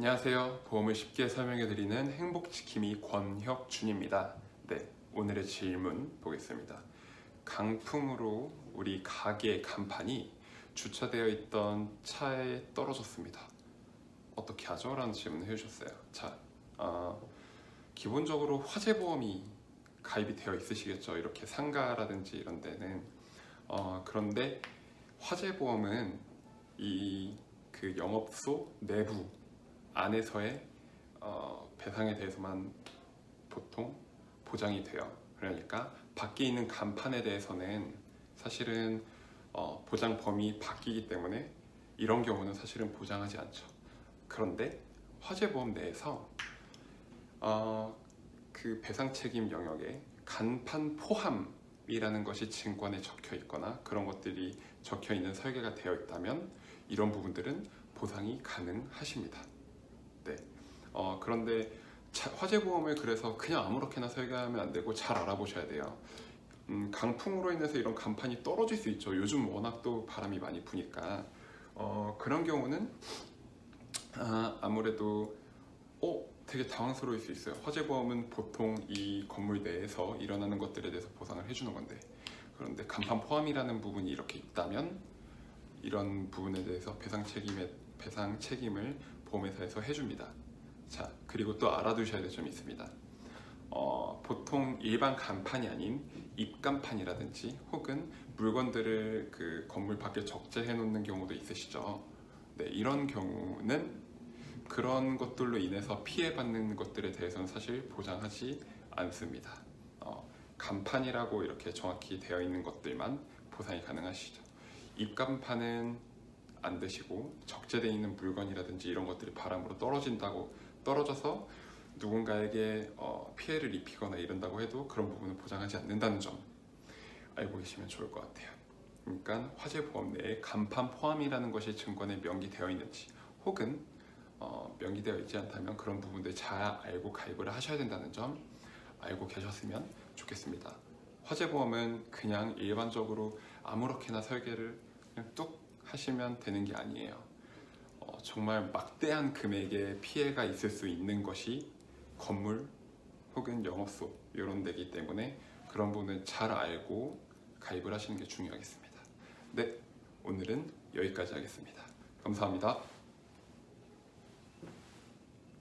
안녕하세요. 보험을 쉽게 설명해 드리는 행복지킴이 권혁준입니다. 네, 오늘의 질문 보겠습니다. 강풍으로 우리 가게 간판이 주차되어 있던 차에 떨어졌습니다. 어떻게 하죠? 라는 질문을 해주셨어요. 자, 어, 기본적으로 화재보험이 가입이 되어 있으시겠죠. 이렇게 상가라든지 이런 데는. 어, 그런데 화재보험은 이 그 영업소 내부 안에서의 어, 배상에 대해서만 보통 보장이 돼요. 그러니까 밖에 있는 간판에 대해서는 사실은 어, 보장 범위 바뀌기 때문에 이런 경우는 사실은 보장하지 않죠. 그런데 화재보험 내에서 어, 그 배상 책임 영역에 간판 포함이라는 것이 증권에 적혀 있거나 그런 것들이 적혀 있는 설계가 되어 있다면 이런 부분들은 보상이 가능하십니다. 네. 어, 그런데 자- 화재보험을 그래서 그냥 아무렇게나 설계하면 안 되고 잘 알아보셔야 돼요. 음, 강풍으로 인해서 이런 간판이 떨어질 수 있죠. 요즘 워낙 또 바람이 많이 부니까 어, 그런 경우는 아, 아무래도 어, 되게 당황스러울 수 있어요. 화재보험은 보통 이 건물 내에서 일어나는 것들에 대해서 보상을 해주는 건데 그런데 간판 포함이라는 부분이 이렇게 있다면 이런 부분에 대해서 배상 책임에 배상 책임을 보험회사에서 해줍니다. 자 그리고 또 알아두셔야 될 점이 있습니다. 어, 보통 일반 간판이 아닌 입간판이라든지 혹은 물건들을 그 건물 밖에 적재해 놓는 경우도 있으시죠. 네, 이런 경우는 그런 것들로 인해서 피해받는 것들에 대해서는 사실 보장하지 않습니다. 어, 간판이라고 이렇게 정확히 되어 있는 것들만 보상이 가능하시죠. 입간판은 안 되시고 적재되어 있는 물건이라든지 이런 것들이 바람으로 떨어진다고 떨어져서 누군가에게 어, 피해를 입히거나 이런다고 해도 그런 부분은 보장하지 않는다는 점 알고 계시면 좋을 것 같아요. 그러니까 화재보험 내에 간판 포함이라는 것이 증권에 명기되어 있는지 혹은 어, 명기되어 있지 않다면 그런 부분들 잘 알고 가입을 하셔야 된다는 점 알고 계셨으면 좋겠습니다. 화재보험은 그냥 일반적으로 아무렇게나 설계를 그냥 뚝 하시면 되는 게 아니에요. 어, 정말 막대한 금액의 피해가 있을 수 있는 것이 건물 혹은 영업소 이런 데기 때문에 그런 부분은 잘 알고 가입을 하시는 게 중요하겠습니다. 네, 오늘은 여기까지 하겠습니다. 감사합니다.